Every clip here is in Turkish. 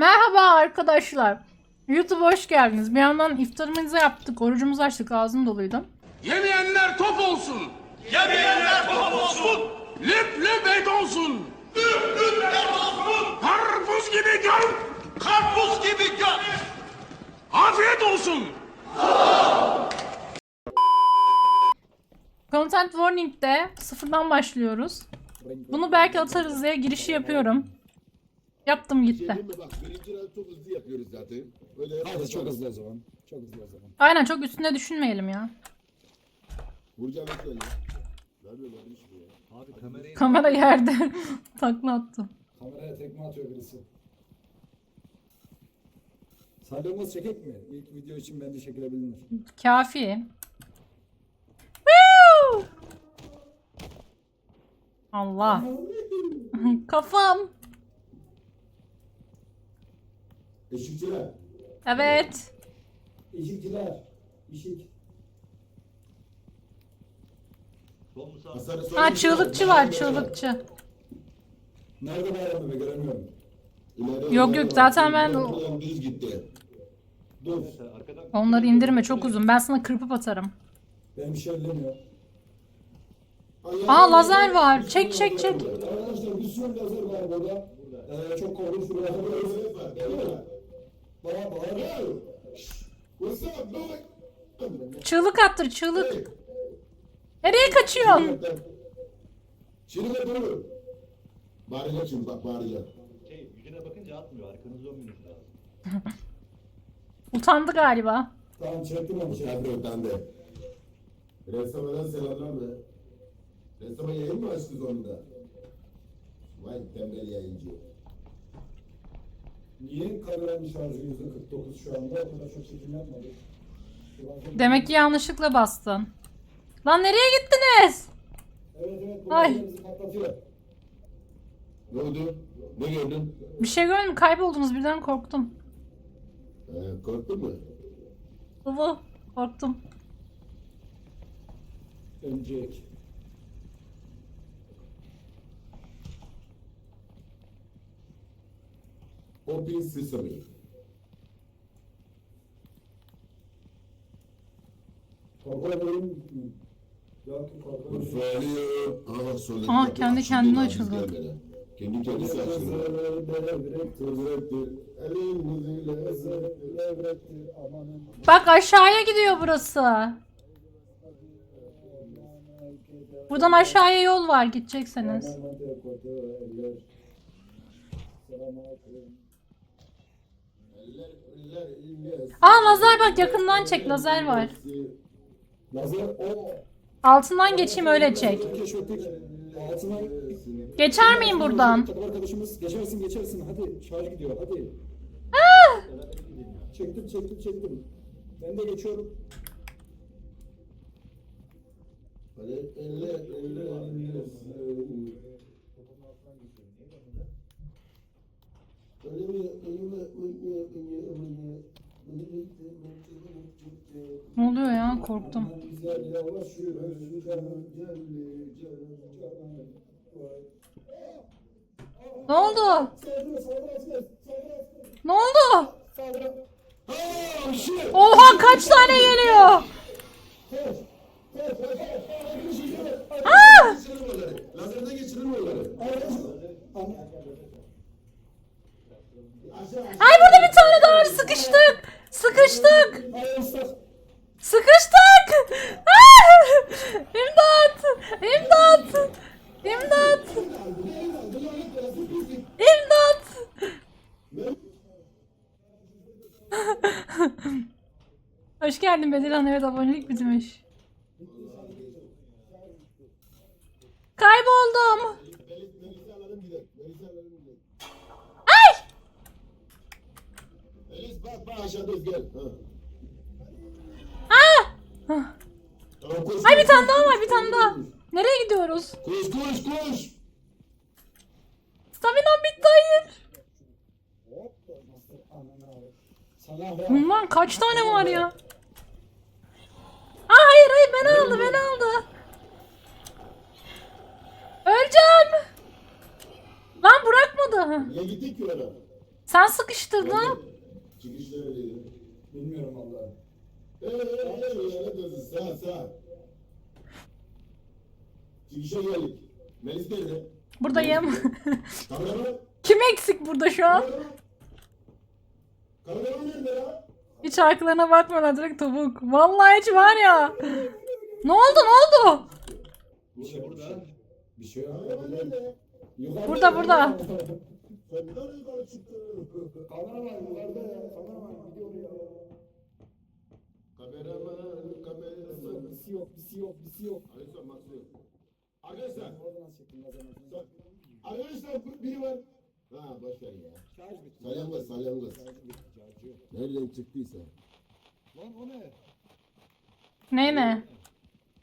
Merhaba arkadaşlar. YouTube hoş geldiniz. Bir yandan iftarımızı yaptık. Orucumuzu açtık. Ağzım doluydu. Yemeyenler top olsun. Yemeyenler top olsun. Lüp lüp et olsun. Lüp lüp et olsun. Karpuz gibi göm. Karpuz gibi gök. Afiyet olsun. Content Warning'de sıfırdan başlıyoruz. Bunu belki atarız diye girişi yapıyorum. Yaptım gitti. Mi? Bak birinci round çok hızlı yapıyoruz zaten. Böyle Hadi çok hızlı o zaman. Çok hızlı o zaman. Aynen çok üstüne düşünmeyelim ya. Vuracağım et böyle. Nerede lan iş bu ya? Kamera yerde. Takla attı. Kameraya tekme atıyor birisi. Salyangoz çekek mi? İlk video için bence çekilebilir. Kafi. Woo! Allah. Kafam. Eşikçiler. Evet. İşikçiler. İşik. Hasarı Ha sorun çığlıkçı var çığlıkçı. Nerede bayram be göremiyorum. İleride Yok, yok, zaten ben- Ulan düz gitti. Dur. Onları indirme çok uzun. Ben sana kırpıp atarım. Benim bir şey ellemiyor. Aa lazer var. Çek çek çek. Arkadaşlar bir sürü lazer var burada. Ee, çok korkunç bir lazer var. Bana Çığlık attır çığlık. Nereye kaçıyorsun? Şimdi de dur. Bağıracak şimdi bak bağıracak. Şey, yüzüne bakınca atmıyor. Arkanızı dönmeniz lazım. Utandı galiba. Tamam çektim onu. Tabii ben de. Ressamadan selamlar be. Ressama yayın mı açtı sonunda? Vay tembel yayıncı. Niye kameranın şarjı %49 şu anda? O kadar çok çekim yapmadık. Demek ki yanlışlıkla bastın. Lan nereye gittiniz? Evet evet. Bu Ay. patlatıyor. Ne oldu? Ne gördün? Bir şey görmedim kayboldunuz birden korktum. Ee, korktun mu? Baba korktum. Öncek. Open Sesame. Aha bak söyledi. Aa, Bak, kendi kendine açıldı. Kendi kendisi açıldı. Bak aşağıya gidiyor burası. Buradan aşağıya yol var gidecekseniz. Aa lazer bak yakından çek lazer var. Lazer o. Altından geçeyim öyle çek. Geçer miyim buradan? Takım arkadaşımız geçersin geçersin hadi şarj gidiyor hadi. Çektim çektim çektim. Ben de geçiyorum. Hadi eller eller eller. Ne oluyor ya korktum. Ne oldu? Ne oldu? Oha kaç tane geliyor? Koş. Koş. Koş. Geçirelim onları. Ay burada bir tane daha var sıkıştık. Sıkıştık. Sıkıştık. İmdat. İmdat. İmdat. İmdat. Hoş geldin Bedirhan. Evet abonelik bitmiş. Kayboldum. Melis'i alalım gidelim. Melis'i alalım gidelim. Ay! Melis bak bak aşağıdayız gel. Ha. Ah! Ay bir tane daha var bir tane daha. Nereye gidiyoruz? Koş koş koş. Staminam bitti hayır. Sana Lan kaç tane var ya? Aa hayır hayır beni aldı beni aldı. Öleceğim. Lan bırakmadı. Niye gittik ki oraya? Sen sıkıştırdın. Çıkış neredeydi? Bilmiyorum vallahi. Evet, evet, evet, sağ, sağ. Çıkışa geldik. Melis nerede? Buradayım. Kameraman, Kim eksik burada şu an? kameraman. Nerede ya? Hiç arkalarına bakmıyorlar direkt topuk. Vallahi hiç var ya. Ne oldu ne oldu? Bir şey burada. Bir şey yok. Burada, burada. Sen bir tane yukarı çıktın. Kamera var yukarıda ya. Kamera var. Gidiyor ya. Kameraman, kameraman. Bir şey yok. Bir şey yok. Bir şey yok. Arkadaşlar, maksı yok. Arkadaşlar, Oradan bak. Arkadaşlar biri var. Ha boş ver ya. Şarj bitti. Salyangoz, salyangoz. Nereden çıktıysa. Lan o ne? Ne ne?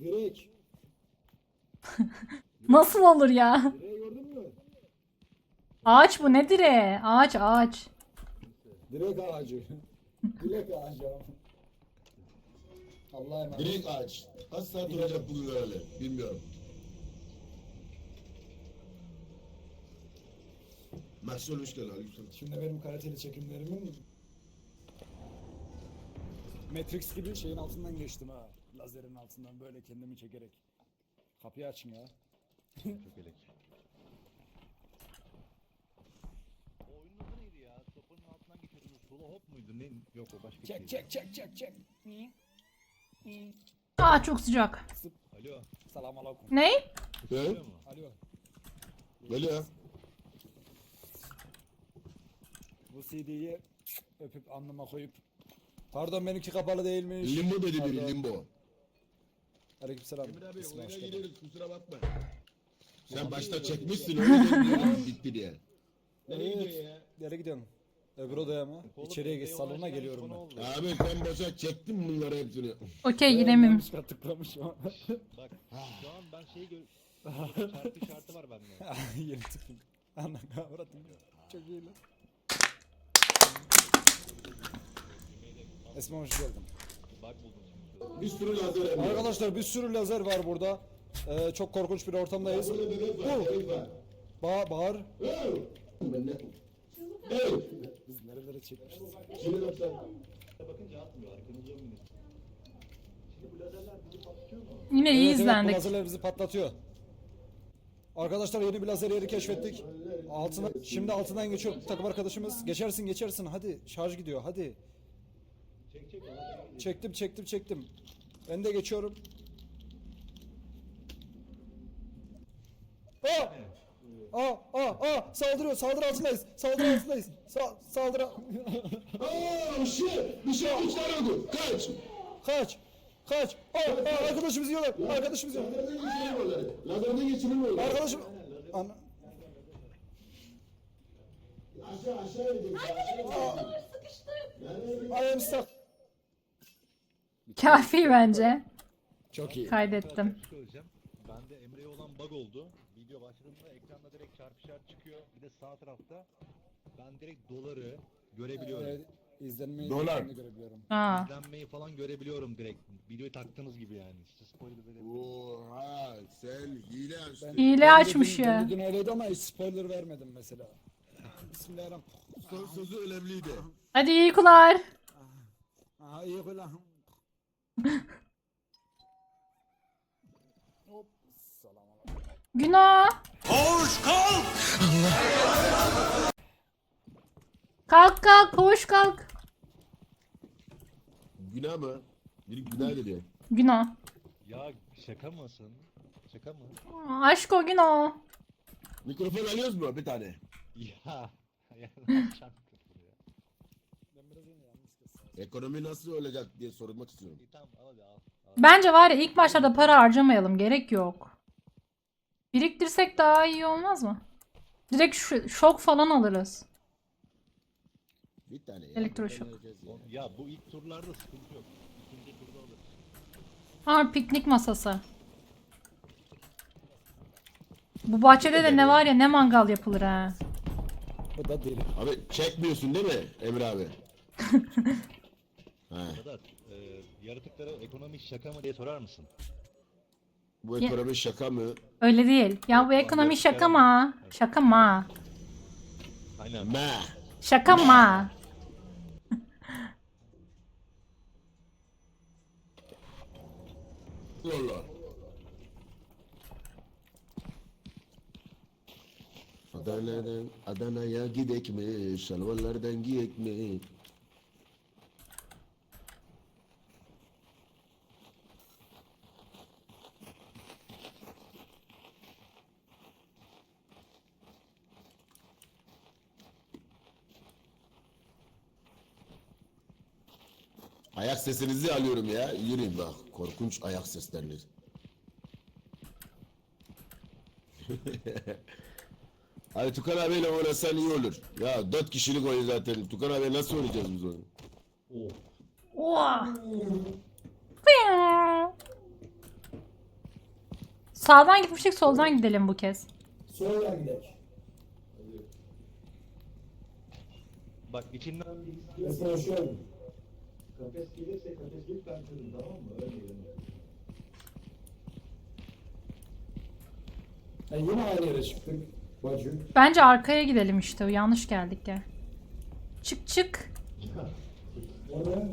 Direk. Nasıl olur ya? Mü? Ağaç bu ne direği? Ağaç ağaç. Direk ağacı. Dilek ağacı. Allah'a emanet. Direkt ağaç. Kaç saat duracak bugün öyle? Bilmiyorum. Mahsul hoş geldin. Aleyküm. Şimdi benim kaliteli çekimlerimin Matrix gibi şeyin altından geçtim ha. Lazerin altından böyle kendimi çekerek. Kapıyı açın ya. Çökelek. O oyunun adı neydi ya? Sopanın altından geçiyordunuz. Solo hop muydu? Ne? Yok o başka bir Çek çek çek çek çek. Aa çok sıcak. Alo. Selam aleyküm. Ne? Ne? Mu? Alo. Ya. Bu CD'yi öpüp alnıma koyup Pardon benimki kapalı değilmiş. Limbo dedi biri Pardon. limbo. Aleykümselam. Emir abi İsmi oyuna hoş geldin. gireriz kusura bakma. Sen başta çekmişsin öyle diyorsun bitti diye. Nereye Evet. gidiyor ya? Nereye gidiyorsun? Öbür odaya mı? İçeriye geç salona geliyorum ben. Abi sen başa çektin bunları hepsini. Okey giremiyorum. Yanlışlıkla tıklamış ama. Bak şu an ben şeyi gör... Çarpı şartı var bende. Yeni tıkladım. Ana kavradım. Çok iyi lan. Esma hoş geldin. Bak buldum. Bir sürü lazer emri. Arkadaşlar bir sürü lazer var burada. Ee, çok korkunç bir ortamdayız. Burada bebek var, Bu. bebek var. Ba bağır. Ben ne? Hey! Biz nerelere çekmişiz? Şimdi sen. Bakınca atmıyor. Arkanızı dönmüyor. Şimdi bu lazerler bizi patlıyor mu? Yine iyi Evet, evet, bu izlendik. lazerler bizi patlatıyor. Arkadaşlar yeni bir lazer yeri keşfettik. Altına, şimdi altından geçiyor takım arkadaşımız. Geçersin geçersin hadi şarj gidiyor hadi. Çektim çektim çektim. Ben de geçiyorum. Aa! Aa, aa, aa, saldırıyor, saldırı altındayız, saldırı altındayız, Sa saldırı, Aa bir şey, bir şey uçlarıyordu. Kaç! kaç, kaç, aa, aa, arkadaşımız yiyorlar, arkadaşımız yiyorlar, Lazerden geçirelim onları. Lazerden geçirelim onları. arkadaşım, Ana, Aşağı aşağı inecek. I am stuck. Kafi bence. Çok iyi. Kaydettim. Söyleyeceğim. Bende Emre'ye olan bug oldu. Video başladığında ekranda direkt çarpı işaret çıkıyor. Bir de sağ tarafta ben direkt doları görebiliyorum. Evet, izlenmeyi Dolar. görebiliyorum. Aa. İzlenmeyi falan görebiliyorum direkt. Videoyu taktığınız gibi yani. Size spoiler verebilirim. Oha sen hile açtın. Hile açmış dün- ya. Dün öyleydi ama hiç spoiler vermedim mesela. Bismillahirrahmanirrahim. Son sözü önemliydi. Hadi iyi uykular. Aha iyi ulan. Hop. Selam aleyküm. Günah. Koş kalk! Kalk kalk koş kalk. Günah mı? Biri günah dedi. Günah. Ya şaka mısın? Şaka mı? Aa, Aşk o günah. Mikrofon alıyoruz mu bir tane? Ya. Ekonomi nasıl olacak diye sormak istiyorum. Bence var ya ilk başlarda para harcamayalım. Gerek yok. Biriktirsek daha iyi olmaz mı? Direkt şu, şok falan alırız. Bir tane ya. Elektroşok. Ya. Bu ilk turlarda sıkıntı yok. İkinci turda alırız. Ha piknik masası. Bu bahçede de ne var ya ne mangal yapılır ha. Bu da deli. Abi çekmiyorsun değil mi Emre abi? ha, e, yaratıklara ekonomik şaka mı diye sorar mısın? Bu Ya- ekonomi şaka mı? Öyle değil. Ya bu ekonomi şaka mı? Şaka mı? Aynen. Me. Şaka mı? Valla. Adana'dan Adana'ya gidek mi? Şalvarlardan giyek mi? Ayak sesinizi alıyorum ya. Yürüyün bak. Korkunç ayak seslerini. Hadi Tukan abiyle oynasan iyi olur. Ya dört kişilik oyun zaten. Tukan abi nasıl oynayacağız biz onu? Oha. Sağdan gitmiştik soldan gidelim bu kez. Sonra gidelim. Bak içinden hoş geldin. Kafes gelirse kafes lütfen kırın tamam mı? Ölmeyelim. Yani yine aynı yere çıktık. Bacı. Bence arkaya gidelim işte. Yanlış geldik ya. Çık çık. Orada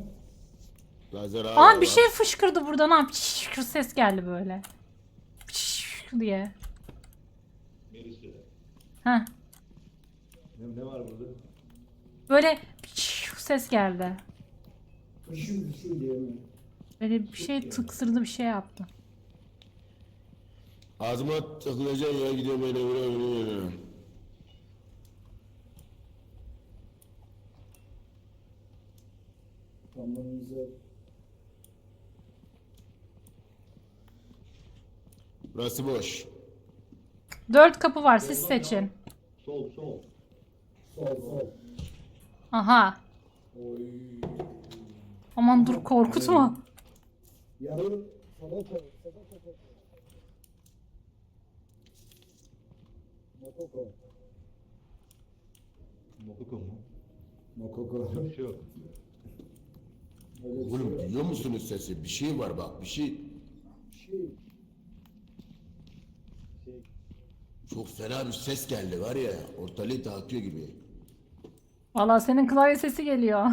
Lazer abi. Aa bir şey fışkırdı buradan. Ha, pişş ses geldi böyle. Pişş diye. Heh. Ne, ne var burada? Böyle pişş ses geldi. Işıl ışıl diye mi? Böyle bir şey tıksırdı bir şey yaptı. Ağzıma takılacak ya gidiyorum öyle böyle böyle böyle. Tamamımıza Burası boş. Dört kapı var siz seçin. Sol sol. sol sol. Aha. Oy. Aman dur korkutma. Mokoko. Mokuko mu? Mokoko. Bir şey yok. Oğlum şey. duyuyor musunuz sesi? Bir şey var bak bir şey. Şey. Çok fena bir ses geldi var ya. Ortalığı dağıtıyor gibi. Valla senin klavye sesi geliyor.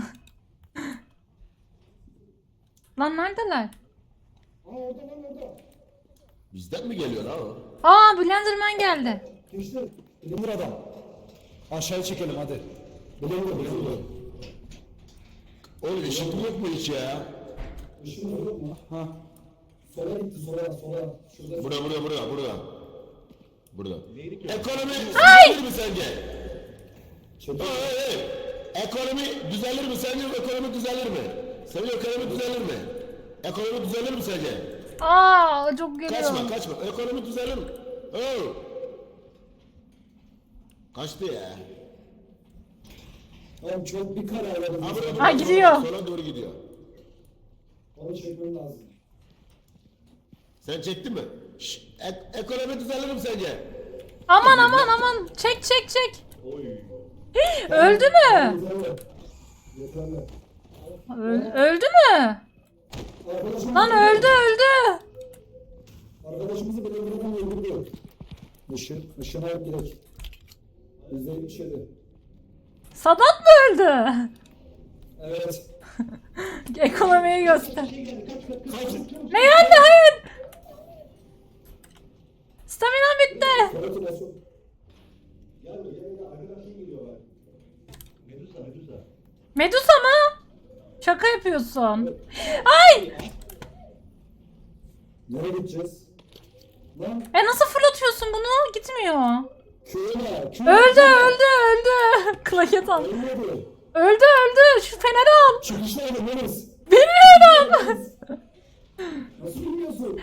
Lan neredeler? Bizden mi geliyor ha o? Aa Blenderman geldi. İşte bilinir adam. Aşağıya çekelim hadi. Bilinir bilinir. Oğlum ışık yok mu hiç ya? Işın yok mu? Ha. Sola gitti sola sola. Şurada. Burada burada burada burada. Burada. Ekonomi düzelir mi sence? Hey, hey. Ekonomi düzelir mi sence? Ekonomi düzelir mi? Sence ekonomi düzelir mi? Ekonomi düzelir mi sence? Aa çok geliyor. Kaçma kaçma. Ekonomi düzelir mi? Oh. Kaçtı ya. Tamam çok bir karar verdim. Ha, burada, Ha, gidiyor. Sola doğru gidiyor. Onu çekmem lazım. Sen çektin mi? Şş, ek- ekonomi düzelir mi sence? Aman aman aman. Çek çek çek. Oy. Öldü mü? Yeterli. Yeterli. Öl- öldü mü? Lan öldü öldü. Arkadaşımızı belirleden öldürdü. Işın, ışın alıp gidelim. Bizde bir şeydi. Sadat mı öldü? Evet. Ekonomiyi göster. Ne geldi hayır. Stamina bitti. Medusa Medusa. Medusa mı? Şaka yapıyorsun. Ay! Nereye gideceğiz? Lan E nasıl fırlatıyorsun bunu? Gitmiyor. köye köye. Öldü öldü öldü. Klayet al. Ölmedi. Öldü öldü. Şu feneri al. Çıkışta ölmeniz. Bilmiyorum. Nasıl bilmiyorsun?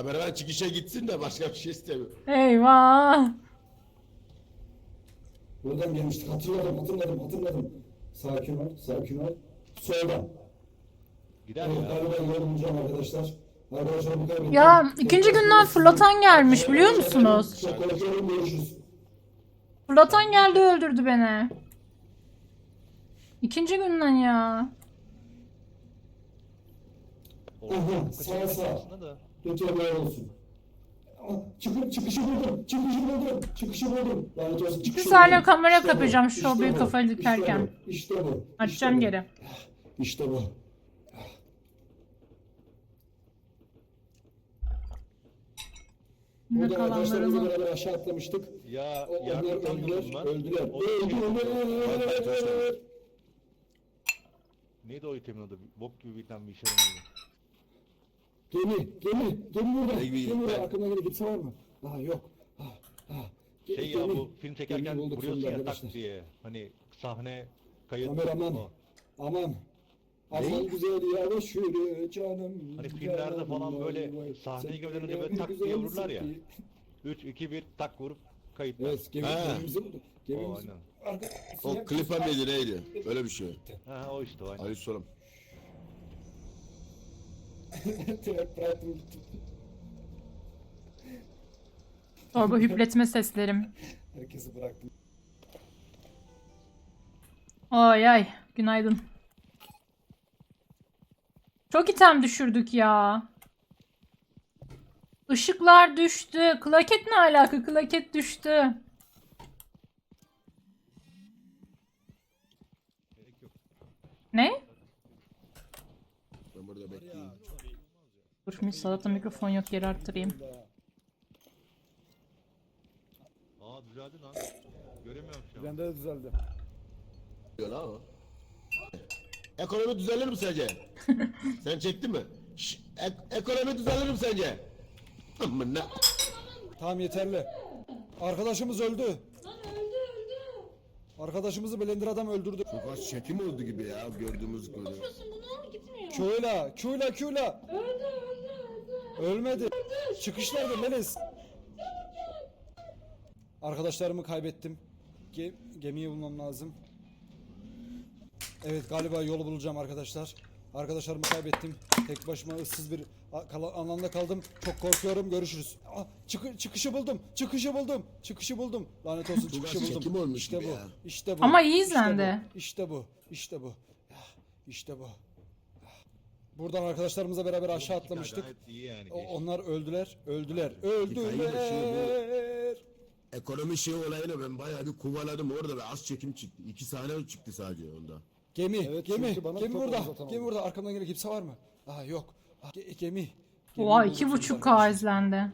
Kameraman çıkışa gitsin de başka bir şey istemiyorum. Eyvah. Buradan gelmiştik. Hatırladım, hatırladım, hatırladım. Sakin ol, sakin ol. Soldan. Gider ya. galiba yorulacağım arkadaşlar. Arkadaşlar bu kaybettim. Ya ikinci günden fırlatan gelmiş biliyor musunuz? Çok korkuyorum görüşürüz. Fırlatan geldi öldürdü beni. İkinci günden ya. Aha, sağ sağ. Lütfen olsun. Aa, Çıkı, çıkışı buldum. Çıkışı buldum. Çıkışı buldum. Lanet olsun çıkışı saniye buldum. kamera İşte bu, kapayacağım şu işte büyük bu, kafayı işte dikerken. bu, İşte bu. işte Açacağım bu, geri. İşte bu. Ne Burada kalanlarımı. beraber aşağı atlamıştık. Ya O- Onlar yargıtan öldüler. Öldüler. O şey- Öldüler. Neydi o itemin adı? Bok gibi bir tane bir işe yaramıyor. Gemi, gemi, gemi burada. Gemi, Gemi burada. Arkamdan gelen kimse var mı? Aha yok. Ah, ah. Ge- Şey ya gemi. bu film çekerken Gemi bulduk vuruyorsun sonunda ya tak arkadaşlar. diye. Hani sahne kayıt. Kameraman. O. Aman. Aman güzel yavaş yürü canım. Hani filmlerde canım, falan vay böyle vay. sahneyi Sen görünce böyle tak diye güzelsin vururlar ya. ki. 3, 2, 1 tak vurup kayıt. Evet gemi, Ha. gemimizi bulduk. O Gemimizi aynen. Arka, O klipa mıydı neydi? Öyle bir şey. Ha o işte o aynen. Ali soralım. Torba hüpletme seslerim. Herkesi bıraktım. Ay ay. Günaydın. Çok item düşürdük ya. Işıklar düştü. Klaket ne alaka? Klaket düştü. Ne? Ben burada bekleyeyim. Dur şimdi salata mikrofon yok geri arttırayım. Aa düzeldi lan. Göremiyorum şu an. Bende de düzeldi. Diyor lan o. Ekonomi düzelir mi sence? Sen çektin mi? Şş, ek- ekonomi düzelir mi sence? Amına. Tamam yeterli. Arkadaşımız öldü. Arkadaşımızı Blender adam öldürdü. Çok az çekim oldu gibi ya gördüğümüz gibi. Q'yla, Q'yla, Q'yla. Ölmedi. Çıkış nerede Melis? Arkadaşlarımı kaybettim. Ge- gemiyi bulmam lazım. Evet galiba yolu bulacağım arkadaşlar. Arkadaşlarımı kaybettim. Tek başıma ıssız bir alanda kaldım. Çok korkuyorum. Görüşürüz. Aa, çıkı- çıkışı buldum. Çıkışı buldum. Çıkışı buldum. Lanet olsun çıkışı buldum. olmuş İşte bu. İşte bu. Ama iyi İşte bu. izlendi. İşte bu. İşte bu. İşte bu. Buradan arkadaşlarımızla beraber aşağı atlamıştık. gayet iyi yani. O- geçti. Onlar öldüler. Öldüler. Öldüler. Ekonomi şey olayını ben bayağı bir kovaladım orada ve az çekim çıktı. İki sahne çıktı sadece onda. Gemi, Evet, gemi, çünkü bana gemi çok burada. uzatan Gemi oldu. burada. Arkamdan gelen kimse var mı? Aha yok. Ah, ge- gemi. Oha iki buçuk. K izlendi.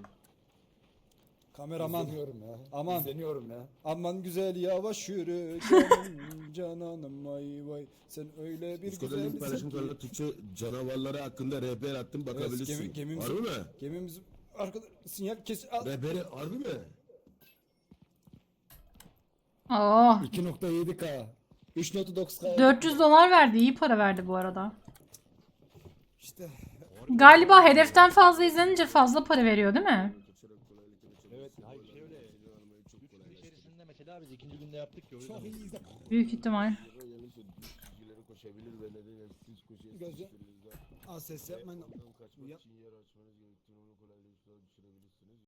Kameraman. İzleniyorum ya. Aman. İzleniyorum ya. Aman güzel yavaş yürü canım cananım vay vay. Sen öyle bir Psikolojik güzelsin paylaşım ki. Türkçe canavarları hakkında rehber attım bakabilirsin. gemi- gemimiz- Harbi mi? Gemimiz arkada sinyal kes. Al. Rehberi harbi mi? Oh. 2.7K. 3.9K. 400 dolar verdi. iyi para verdi bu arada. İşte Galiba hedeften fazla izlenince fazla para veriyor değil mi? Evet hayır şey öyle. Üç gün içerisinde mesela günde yaptık ya o yüzden. Büyük ihtimal. Bilgileri koşabilir ve neden siz koşuyorsunuz. Gözce- Az ses yapmayın. Yap.